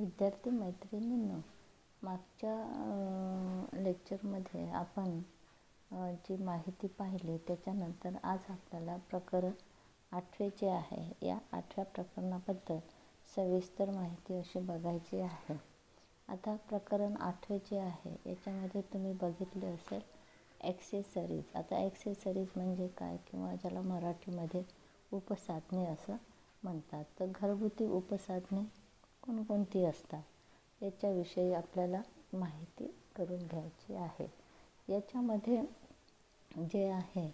विद्यार्थी मैत्रिणींनो मागच्या लेक्चरमध्ये आपण जी माहिती पाहिली त्याच्यानंतर आज आपल्याला प्रकरण आठवे जे आहे या आठव्या प्रकरणाबद्दल सविस्तर माहिती अशी बघायची आहे. आता प्रकरण आठवे जे आहे याच्यामध्ये तुम्ही बघितले असेल ॲक्सेसरीज आता ॲक्सेसरीज म्हणजे काय किंवा ज्याला मराठीमध्ये उपसाधने असं म्हणतात. तर घरगुती उपसाधने कोणकोणती असतात याच्याविषयी आपल्याला माहिती करून घ्यायची आहे. याच्यामध्ये जे आहे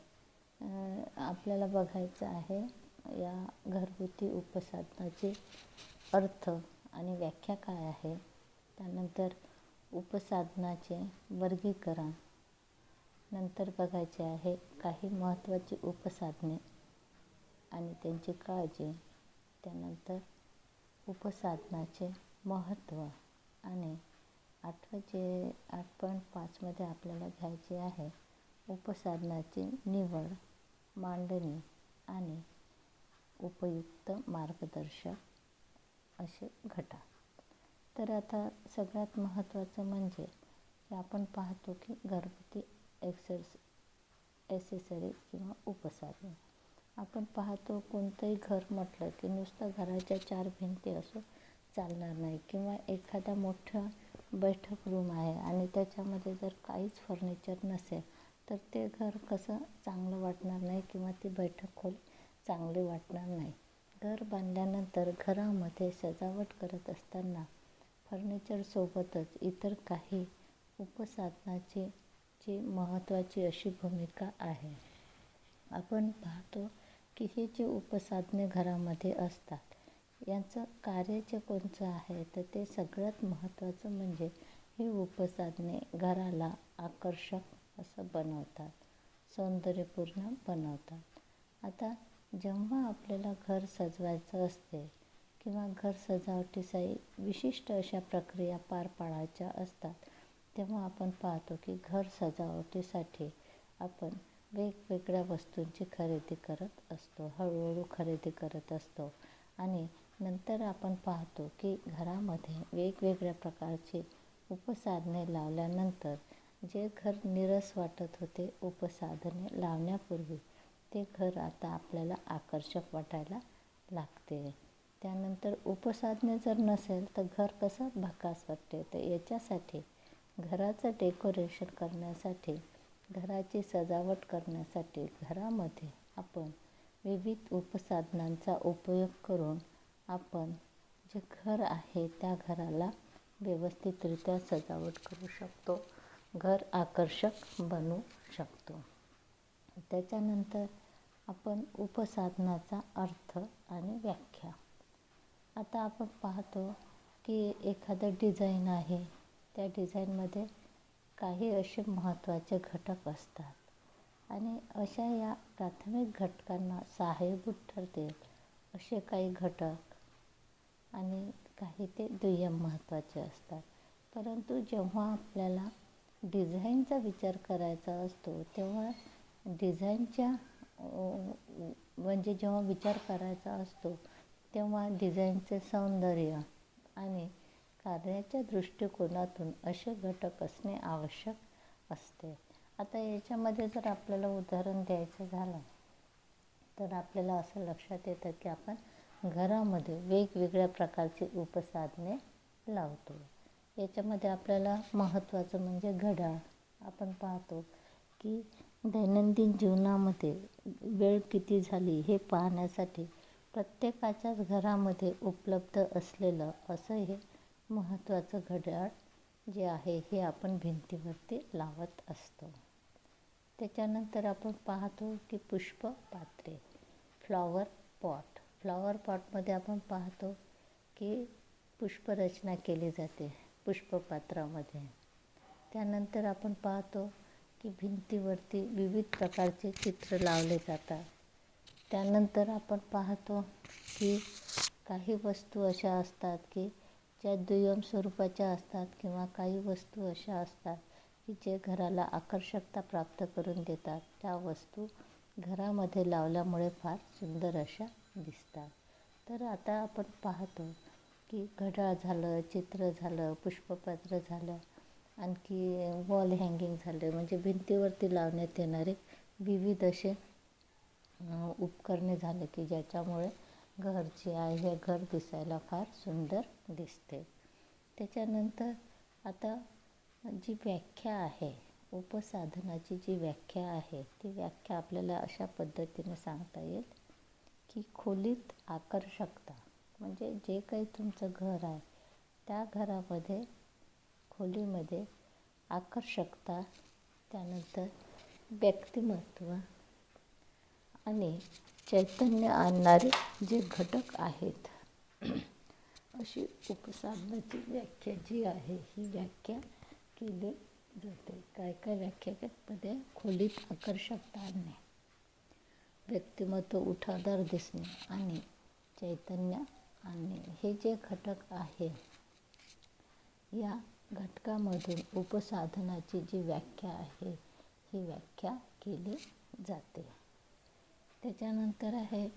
आपल्याला बघायचं आहे या घरगुती उपसाधनाचे अर्थ आणि व्याख्या काय आहे त्यानंतर उपसाधनाचे वर्गीकरण नंतर बघायचे आहे काही महत्त्वाची उपसाधने आणि त्यांची काळजी त्यानंतर उपसाधनाचे महत्त्व आणि आठवं जे आठ पॉईंट पाचमध्ये आपल्याला घ्यायचे आहे उपसाधनाची निवड मांडणी आणि उपयुक्त मार्गदर्शक असे घटा तर आता सगळ्यात महत्त्वाचं म्हणजे की आपण पाहतो की घरगुती एक्सर्स ॲसेसरीज किंवा उपसाधने. आपण पाहतो कोणतंही घर म्हटलं की नुसतं घराच्या चार भिंती असो चालणार नाही. किंवा एखादा मोठा बैठक रूम आहे आणि त्याच्यामध्ये जर काहीच फर्निचर नसेल तर ते घर कसं चांगलं वाटणार नाही किंवा ती बैठक खोली चांगली वाटणार नाही. घर बांधल्यानंतर घरामध्ये सजावट करत असताना फर्निचरसोबतच इतर काही उपसाधनाची जी महत्त्वाची अशी भूमिका आहे. आपण पाहतो की हे जे उपसाधने घरामध्ये असतात यांचं कार्य जे कोणचं आहे तर ते सगळ्यात महत्त्वाचं म्हणजे ही उपसाधने घराला आकर्षक असं बनवतात सौंदर्यपूर्ण बनवतात. आता जेव्हा आपल्याला घर सजवायचं असते किंवा घर सजावटीसाठी विशिष्ट अशा प्रक्रिया पार पाडायच्या असतात तेव्हा आपण पाहतो की घर सजावटीसाठी आपण वेगवेगळ्या वस्तूंची खरेदी करत असतो हळूहळू खरेदी करत असतो. आणि नंतर आपण पाहतो की घरामध्ये वेगवेगळ्या प्रकारचे उपसाधने लावल्यानंतर जे घर निरस वाटत होते उपसाधने लावण्यापूर्वी ते घर आता आपल्याला आकर्षक वाटायला लागते. त्यानंतर उपसाधने जर नसेल तर घर कसं भकास वाटते? तर याच्यासाठी घराचं डेकोरेशन करण्यासाठी घराची सजावट करण्यासाठी घरामध्ये आपण विविध उपसाधनांचा उपयोग करून आपण जे घर आहे त्या घराला व्यवस्थितरित्या सजावट करू शकतो. घर आकर्षक बनवू शकतो. त्याच्यानंतर आपण उपसाधनाचा अर्थ आणि व्याख्या. आता आपण पाहतो की एखादं डिझाईन आहे. त्या डिझाईनमध्ये काही असे महत्त्वाचे घटक असतात. आणि अशा या प्राथमिक घटकांना सहाय्यभूत ठरतील असे काही घटक आणि काही ते दुय्यम महत्त्वाचे असतात. परंतु जेव्हा आपल्याला डिझाईनचा विचार करायचा असतो तेव्हा डिझाईनच्या म्हणजे जेव्हा विचार करायचा असतो तेव्हा डिझाईनचे सौंदर्य आणि कार्याच्या दृष्टिकोनातून असे घटक असणे आवश्यक असते. आता याच्यामध्ये जर आपल्याला उदाहरण द्यायचं झालं तर आपल्याला असं लक्षात येतं की आपण घरामध्ये वेगवेगळ्या प्रकारची उपसाधने लावतो. याच्यामध्ये आपल्याला महत्त्वाचं म्हणजे घड्याळ. आपण पाहतो की दैनंदिन जीवनामध्ये वेळ किती झाली हे पाहण्यासाठी प्रत्येकाच्याच घरामध्ये उपलब्ध असलेलं असं हे महत्त्वाचं घड्याळ जे आहे हे आपण भिंतीवरती लावत असतो. त्याच्यानंतर आपण पाहतो की पुष्पपात्रे फ्लॉवर पॉट. फ्लॉवर पॉटमध्ये आपण पाहतो की पुष्परचना केली जाते पुष्पपात्रामध्ये. त्यानंतर आपण पाहतो की भिंतीवरती विविध प्रकारचे चित्र लावले जातात. त्यानंतर आपण पाहतो की काही वस्तू अशा असतात की ज्या दुय्यम स्वरूपाच्या असतात किंवा काही वस्तू अशा असतात की जे घराला आकर्षकता प्राप्त करून देतात. त्या वस्तू घरामध्ये लावल्यामुळे फार सुंदर अशा दिसतात. तर आता आपण पाहतो की घड्याळ झालं चित्र झालं पुष्पपात्र झालं आणखी वॉल हँगिंग झालं म्हणजे भिंतीवरती लावण्यात येणारे विविध असे उपकरणे झाले की ज्याच्यामुळे घर जे आहे हे घर दिसायला फार सुंदर दिसते. त्याच्यानंतर आता जी व्याख्या आहे उपसाधनाची जी व्याख्या आहे ती व्याख्या आपल्याला अशा पद्धतीने सांगता येईल की खोलीत आकर्षकता म्हणजे जे काही तुमचं घर आहे त्या घरामध्ये खोलीमध्ये आकर्षकता त्यानंतर व्यक्तिमत्व आणि चैतन्य आणणारे जे घटक आहेत. अशी उपसाधनाची व्याख्या जी आहे ही व्याख्या केली जाते. काय काय व्याख्यामध्ये खोलीत आकर्षकता आणणे व्यक्तिमत्व उठादार दिसणे आणि चैतन्य आणणे. हे जे घटक आहे या घटकामधून उपसाधनाची जी व्याख्या आहे ही व्याख्या केली जाते. त्याच्यानंतर आहे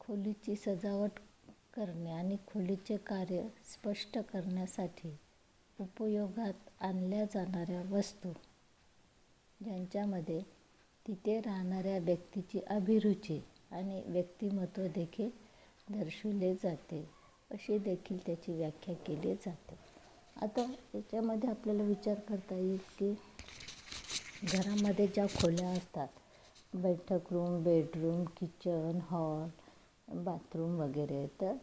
खोलीची सजावट करणे आणि खोलीचे कार्य स्पष्ट करण्यासाठी उपयोगात आणल्या जाणाऱ्या वस्तू ज्यांच्यामध्ये तिथे राहणाऱ्या व्यक्तीची अभिरुची आणि व्यक्तिमत्व देखील दर्शवले जाते अशी देखील त्याची व्याख्या केली जाते. आता याच्यामध्ये आपल्याला विचार करता येईल की घरामध्ये ज्या खोल्या असतात बैठक room bedroom kitchen hall bathroom वगैरे. तर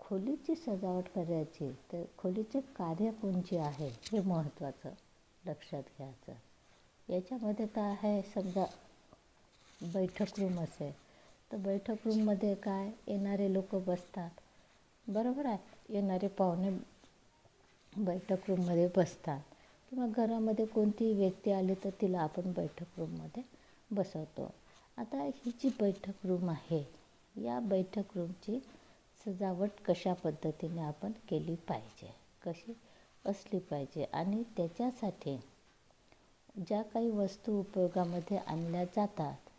खोलीची सजावट करायची तर खोलीचे कार्य कोणचे आहे हे महत्त्वाचं लक्षात घ्यायचं. याच्यामध्ये काय आहे? समजा बैठक रूम असेल तर बैठक रूममध्ये काय? येणारे लोक बसतात. बरोबर आहे? येणारे पाहुणे बैठक रूममध्ये बसतात. किंवा घरामध्ये कोणतीही व्यक्ती आली तर तिला आपण बैठक रूममध्ये बसवतो. आता ही जी बैठक रूम आहे या बैठक रूमची सजावट कशा पद्धतीने आपण केली पाहिजे? कशी असली पाहिजे? आणि त्याच्यासाठी ज्या काही वस्तू उपयोगामध्ये आणल्या जातात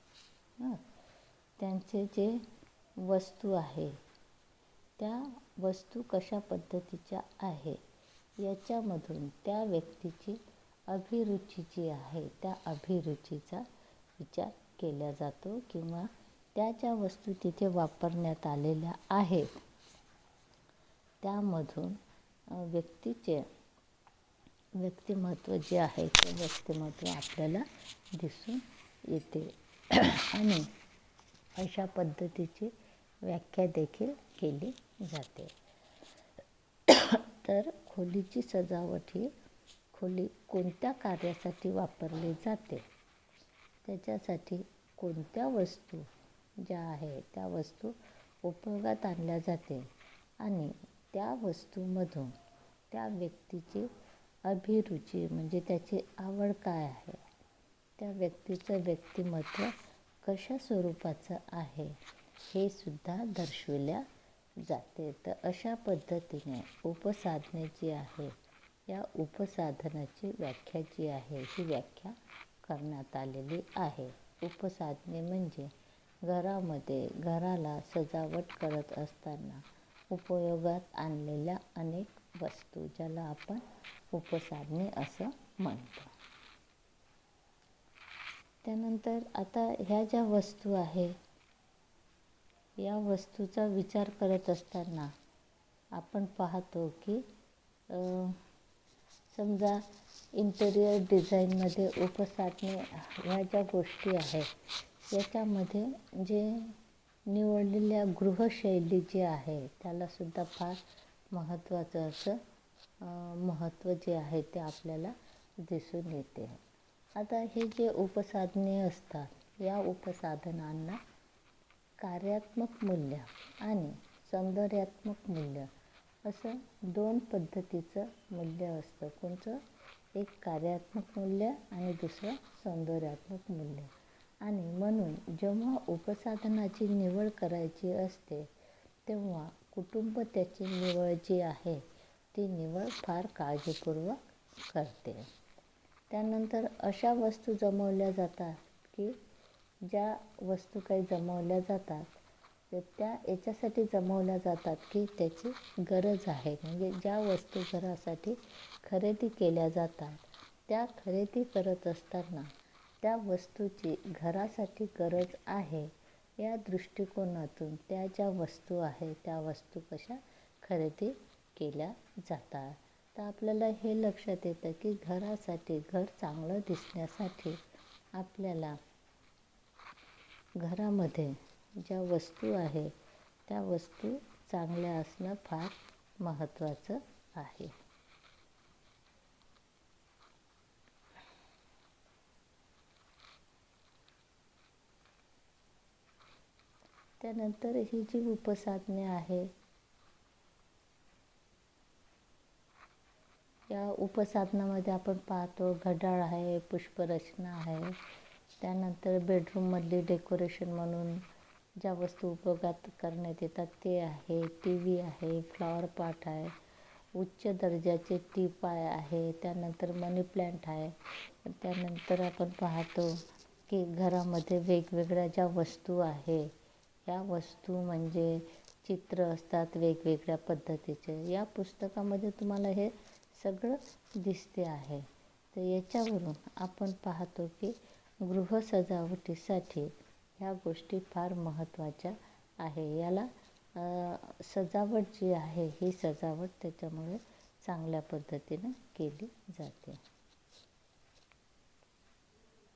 त्यांचे जे वस्तू आहे त्या वस्तू कशा पद्धतीच्या आहे याच्यामधून त्या व्यक्तीची अभिरुची जी आहे त्या अभिरुचीचा विचार केला जातो किंवा त्या ज्या वस्तू तिथे वापरण्यात आलेल्या आहेत. त्यामधून व्यक्तीचे व्यक्तिमत्व जे आहे ते व्यक्तिमत्व आपल्याला दिसून येते. आणि अशा पद्धतीची व्याख्या देखील केली जाते. तर खोलीची सजावट ही खोली कोणत्या कार्यासाठी वापरली जाते? त्याच्यासाठी कोणत्या वस्तू ज्या आहे त्या वस्तू उपयोगात आणल्या जाते आणि त्या वस्तूमधून त्या व्यक्तीची अभिरुची म्हणजे त्याची आवड काय आहे त्या व्यक्तीचं व्यक्तिमत्व कशा स्वरूपाचं आहे हे सुद्धा दर्शविल्या जाते. तर अशा पद्धतीने उपसाधने जी आहे या उपसाधनाची व्याख्या जी आहे ही व्याख्या करण्यात आलेली आहे. उपसाधने म्हणजे घरामध्ये घराला सजावट करत असताना उपयोगात आणलेल्या अनेक वस्तू ज्याला आपण उपसाधने असं म्हणतो. त्यानंतर आता ह्या ज्या वस्तू आहे या वस्तूचा विचार करत असताना आपण पाहतो की समजा इंटेरियर डिझाईनमध्ये उपसाधने ह्या ज्या गोष्टी आहेत याच्यामध्ये जे निवडलेल्या गृहशैली जी आहे त्यालासुद्धा फार महत्त्वाचं असं महत्त्व जे आहे ते आपल्याला दिसून येते. आता हे जे उपसाधने असतात या उपसाधनांना कार्यात्मक मूल्य आणि सौंदर्यात्मक मूल्य असं दोन पद्धतीचं मूल्य असतं. कोणचं एक कार्यात्मक मूल्य आणि दुसरं सौंदर्यात्मक मूल्य. आणि म्हणून जेव्हा उपसाधनाची निवड करायची असते तेव्हा कुटुंब त्याची निवड जी आहे ती निवड फार काळजीपूर्वक करते. त्यानंतर अशा वस्तू जमवल्या जातात की ज्या वस्तू काही जमवल्या जातात त्या याच्यासाठी जमवल्या जातात की त्याची गरज आहे. म्हणजे ज्या वस्तू घरासाठी खरेदी केल्या जातात त्या खरेदी करत असताना त्या वस्तूची घरासाठी गरज आहे या दृष्टिकोनातून त्या ज्या वस्तू आहे त्या वस्तू कशा खरेदी केल्या जातात. तर आपल्याला हे लक्षात येतं की घरासाठी घर चांगलं दिसण्यासाठी आपल्याला घरामध्ये ज्या वस्तू आहे त्या वस्तू चांगल्या असणं फार महत्त्वाचं आहे. त्यानंतर ही जी उपसाधने आहे या उपसाधनामध्ये आपण पाहतो घड्याळ आहे पुष्परचना आहे त्यानंतर बेडरूममधली डेकोरेशन म्हणून ज्या वस्तू उपयोगात करण्यात येतात ते आहे टी व्ही आहे फ्लॉवर पॉट आहे उच्च दर्जाचे टीपाय आहे त्यानंतर मनी प्लॅन्ट आहे. त्यानंतर आपण पाहतो की घरामध्ये वेगवेगळ्या ज्या वस्तू आहे या वस्तू म्हणजे चित्र असतात वेगवेगळ्या पद्धतीचे. या पुस्तकामध्ये तुम्हाला हे सगळं दिसते आहे. तर याच्यावरून आपण पाहतो की गृहसजावटीसाठी ह्या गोष्टी फार महत्त्वाच्या आहे. याला सजावट जी आहे ही सजावट त्याच्यामुळे चांगल्या पद्धतीनं केली जाते.